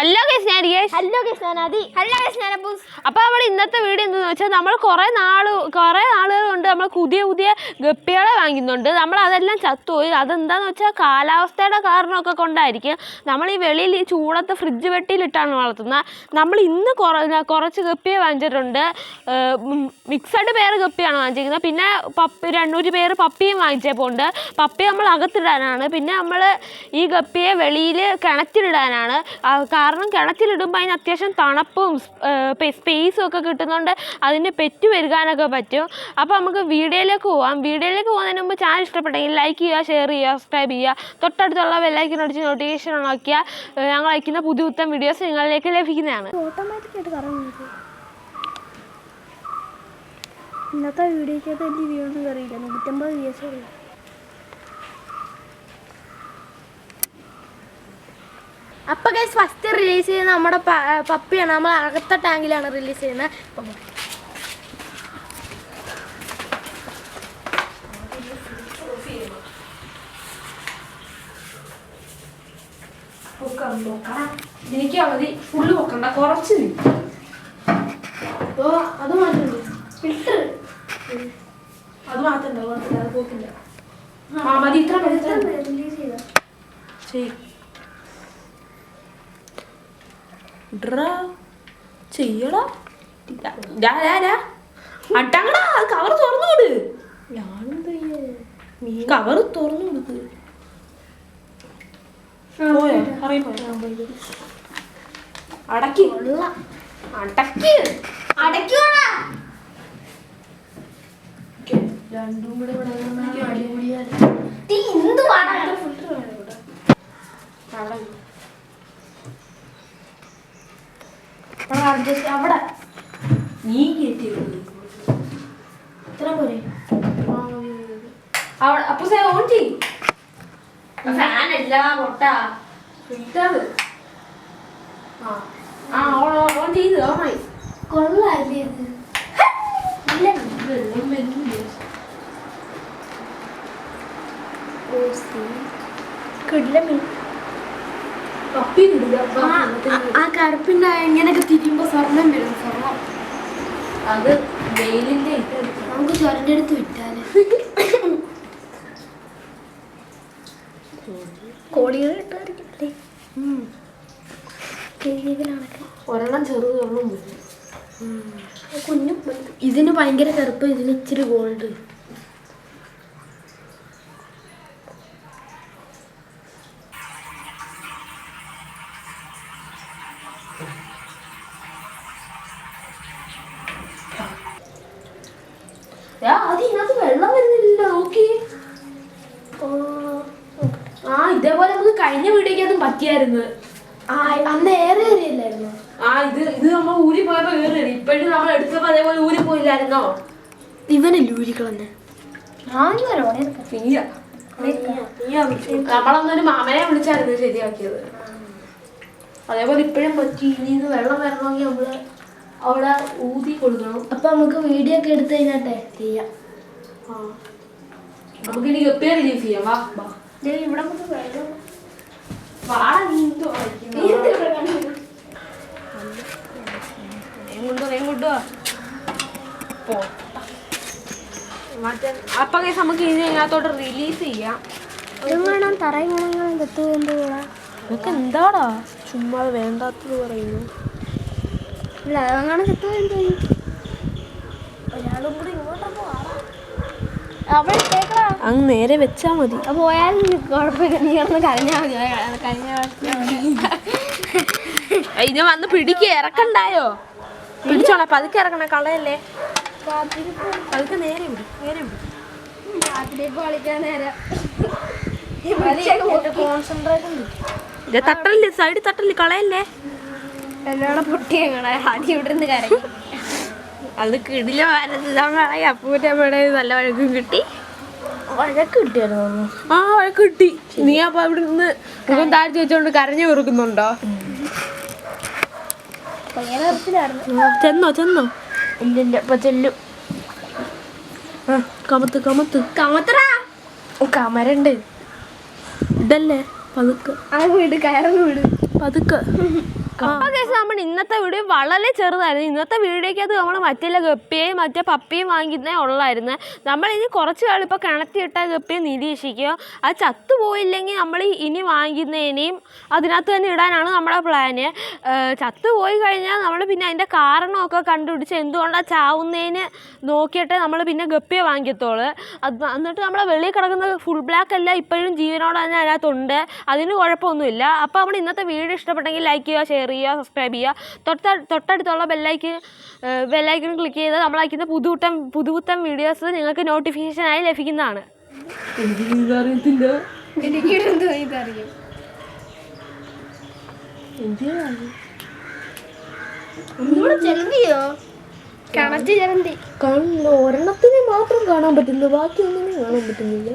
Hello guys ഞാൻ റിയേഷ് hello കൃഷ്ണനാദി hello കൃഷ്ണനപ്പൂസ് അപ്പോൾ നമ്മൾ ഇന്നത്തെ വീഡിയോ എന്താണെന്ന് വെച്ചാൽ നമ്മൾ കുറേ നാൾ കുറേ നാളുകൾ കൊണ്ട് നമ്മൾ പുതിയ പുതിയ ഗപ്പികളെ വാങ്ങുന്നുണ്ട് നമ്മൾ അതെല്ലാം ചത്തുപോയി. അതെന്താന്ന് വെച്ചാൽ കാലാവസ്ഥയുടെ കാരണമൊക്കെ കൊണ്ടായിരിക്കും നമ്മൾ ഈ വെളിയിൽ ഈ ചൂടത്ത് ഫ്രിഡ്ജ് വെട്ടിയിലിട്ടാണ് വളർത്തുന്നത് നമ്മൾ ഇന്ന് കുറ കുറച്ച് ഗപ്പിയെ വാങ്ങിച്ചിട്ടുണ്ട്. മിക്സഡ് പേര് ഗപ്പിയാണ് വാങ്ങിച്ചിരിക്കുന്നത്. പിന്നെ പപ്പി രണ്ടൂറ് പേര് പപ്പിയും വാങ്ങിച്ചപ്പോണ്ട്. പപ്പി നമ്മൾ അകത്തിടാനാണ്. പിന്നെ നമ്മൾ ഈ ഗപ്പിയെ വെളിയിൽ കിണറ്റിലിടാനാണ്. കാരണം കിണറ്റിലിടുമ്പോൾ അതിന് അത്യാവശ്യം തണുപ്പും സ്പേസും ഒക്കെ കിട്ടുന്നതുകൊണ്ട് അതിന് പെറ്റ് പെരുകാനൊക്കെ പറ്റും. അപ്പോൾ നമുക്ക് വീഡിയോയിലേക്ക് പോവാം. വീഡിയോയിലേക്ക് പോകുന്നതിന് മുമ്പ് ചാനൽ ഇഷ്ടപ്പെട്ടെങ്കിൽ ലൈക്ക് ചെയ്യുക ഷെയർ ചെയ്യുക സബ്സ്ക്രൈബ് ചെയ്യുക. തൊട്ടടുത്തുള്ള ബെല്ലൈക്കൻ അടിച്ച് നോട്ടിഫിക്കേഷൻ നോക്കിയാൽ ഞങ്ങൾ അയക്കുന്ന പുതിയ പുത്തൻ വീഡിയോസ് നിങ്ങളിലേക്ക് ലഭിക്കുന്നതാണ്. ഇന്നത്തെ വീഡിയോയ്ക്കകത്ത് വലിയ വ്യൂ ഒന്നും അറിയില്ല. നൂറ്റമ്പത് വ്യൂസ് ഉള്ളു. അപ്പൊ ഗൈസ് ഫസ്റ്റ് റിലീസ് ചെയ്യുന്ന നമ്മുടെ പപ്പിയാണ്. നമ്മൾ അകത്ത ടാങ്കിലാണ് റിലീസ് ചെയ്യുന്നത്. എനിക്ക് അവധി ഫുള്ള് പൊക്കണ്ട. കുറച്ച് അപ്പൊ അത് മാറ്റുന്നു ഫിൽറ്റർ അത് മാറ്റണ്ട കുഴപ്പമില്ല അത് പോക്കില്ല. ആ മതി. ഇത്ര മതി ഇത്ര മതി. റിലീസ് ചെയ്ത ചെയ് ഡ്രാ ചെയ്യടാ. ഡാ, ഡാ, ഡാ. അട്ടങ്ങടാ കവർ തുറന്നു വിട്. കവർ തുറന്നു കൊടുക്ക് അടക്കി. അടക്കി. അടയ്ക്കോടാ രണ്ടും കൂടെ അടിപൊളിയാണ്. തീ എന്തുവാടാ? അവിടെ അവിടെ നീ കയറ്റി ഇത്ര പോരെ? അവിടെ അപ്പൊ സേ ഓൺ ചെയ് ഫാൻ അല്ല പൊട്ട. ഫിൽറ്റർ ആ. ഓൺ ഓൺ ചെയ്ത് ഓണായി കൊള്ളാല്ലേ ഇത്? ഇല്ല വെള്ളം വരുന്നില്ല. കിടില മീൻ. ആ കറുപ്പിന്റെ ഇങ്ങനെയൊക്കെ തിരിയുമ്പോ സ്വർണം വരും സ്വർണം അത് വെയിലിന്റെ ഇത് നമുക്ക് ചുരന്റെ അടുത്ത് വിറ്റാൽ. കോടികൾ കിട്ടുമായിരിക്കും ഒരെണ്ണം ചെറുത് ഒരെണ്ണം വലുത്. കുഞ്ഞു ഇതിന് ഭയങ്കര കറുപ്പ് ഇതിന് ഇച്ചിരി ഗോൾഡ് ഇതേപോലെ വീടേക്ക് അതും പറ്റിയായിരുന്നു. ആ അന്ന് ഏറെ ഏറിയല്ലായിരുന്നു? ആ ഇത് ഇത് നമ്മൾ ഊരി പോയപ്പോ കയറി ഇപ്പോഴും നമ്മൾ എടുത്തപ്പോ അതേപോലെ ഊരി പോയില്ലായിരുന്നോ? ഇവനല്ലേ ഊരിക്കളന്നെ നീയാ. നമ്മളന്നൊരു മാമനെ വിളിച്ചായിരുന്നു ശരിയാക്കിയത്. അതേപോലെ ഇപ്പോഴും പറ്റി. ഇനി ഇത് വെള്ളം വരണമെങ്കിൽ നമ്മൾ അവിടെ ഊതി കൊടുക്കണം. അപ്പൊ നമുക്ക് വീഡിയോ ഒക്കെ എടുത്തു കഴിഞ്ഞാട്ടെ? ചെയ്യാം. ആ. നമുക്ക് ഇനി റിലീസ് ചെയ്യാം. വാ ഇവിടെ നമുക്ക് വെള്ളം മറ്റേ അപ്പൊ നമുക്ക് ഇനി ഇതിനകത്തോട്ട് റിലീസ് ചെയ്യാം. ഇതും തെത്തു എന്തുകൂടാ എന്താടാ? ചുമ്മാ വേണ്ടാത്തത് പറയുന്നു. ഇല്ല അതങ്ങനെ തെത്തു എന്ത് ഒരാളും കൂടി ഇങ്ങോട്ടൊക്കെ വാടാ. അവിടെ അങ്ങ് നേരെ വെച്ചാൽ മതി. കുഴപ്പമില്ല. നീ കരഞ്ഞാൽ മതി. ഇത് വന്ന് പിടിക്ക്. ഇറക്കണ്ടായോ? പിടിച്ചോളാം. പതുക്കെ ഇറക്കണ കളയല്ലേ? പതുക്കെ നേരെ വിടും. നേരെ വിടും. തട്ടല്ലേ സൈഡ് തട്ടല്ലേ കളയല്ലേ? എന്നോട് പൊട്ടിയങ്ങളെ ആദ്യം ഇവിടെ നിന്ന് കരയും അത് കിടില അപ്പൂറ്റ അവിടെ നല്ല വഴക്കും കിട്ടി. ആ വഴക്ക് കിട്ടി നീ അപ്പൊ അവിടെ നിന്ന് മുഖം താഴ്ത്തി വെച്ചോണ്ട് കരഞ്ഞു വെറുക്കുന്നുണ്ടോ? ചെന്നോ ചെന്നോ. ഇല്ലില്ല ഇപ്പൊ ചെല്ലും. ആ, കമത്ത് കമത്ത്. കമത്തറാ കമരണ്ട്. ഇതല്ലേ? പതുക്കെ. ആ വീട് കയറുന്ന വീട്. പതുക്കെ. നമ്മൾ ഇന്നത്തെ വീഡിയോ വളരെ ചെറുതായിരുന്നു. ഇന്നത്തെ വീഡിയോക്കകത്ത് നമ്മൾ മറ്റേ ഗപ്പിയെയും മറ്റേ പപ്പിയും വാങ്ങിക്കുന്നേ ഉള്ളായിരുന്നു. നമ്മൾ ഇനി കുറച്ച് കാലം ഇപ്പോൾ കിണറ്റിയിട്ട ഗപ്പിയെ നിരീക്ഷിക്കുക. അത് ചത്തുപോയില്ലെങ്കിൽ നമ്മൾ ഇനി വാങ്ങിക്കുന്നതിനെയും അതിനകത്ത് തന്നെ ഇടാനാണ് നമ്മുടെ പ്ലാന് ചത്തുപോയി കഴിഞ്ഞാൽ നമ്മൾ പിന്നെ അതിന്റെ കാരണമൊക്കെ കണ്ടുപിടിച്ച് എന്തുകൊണ്ടാണ് ചാവുന്നതിന് നോക്കിയിട്ട് നമ്മൾ പിന്നെ ഗപ്പിയെ വാങ്ങിക്കത്തോളൂ അത് എന്നിട്ട് നമ്മളെ വെളിയിൽ കിടക്കുന്ന ഫുൾ ബ്ലാക്ക് അല്ല ഇപ്പോഴും ജീവനോടെ തന്നെ അതിനകത്തുണ്ട്. അതിന് കുഴപ്പമൊന്നുമില്ല. അപ്പോൾ നമ്മൾ ഇന്നത്തെ വീഡിയോ ഇഷ്ടപ്പെട്ടെങ്കിൽ ലൈക്ക് ചെയ്യുക ഷെയർ ചെയ്യുക സബ്സ്ക്രൈബ് ചെയ്യുക. തൊട്ട തൊട്ടടുത്തുള്ള ബെല്ലൈക്കൻ ബെല്ലൈക്കൺ ക്ലിക്ക് ചെയ്ത് നമ്മൾ അയക്കുന്ന പുതുവുട്ടം പുതുവുത്തം വീഡിയോസ് നിങ്ങൾക്ക് നോട്ടിഫിക്കേഷനായി ലഭിക്കുന്നതാണ്. ഒരെണ്ണത്തിനെ മാത്രം കാണാൻ പറ്റുന്നു ബാക്കി ഒന്നിനും കാണാൻ പറ്റുന്നില്ല.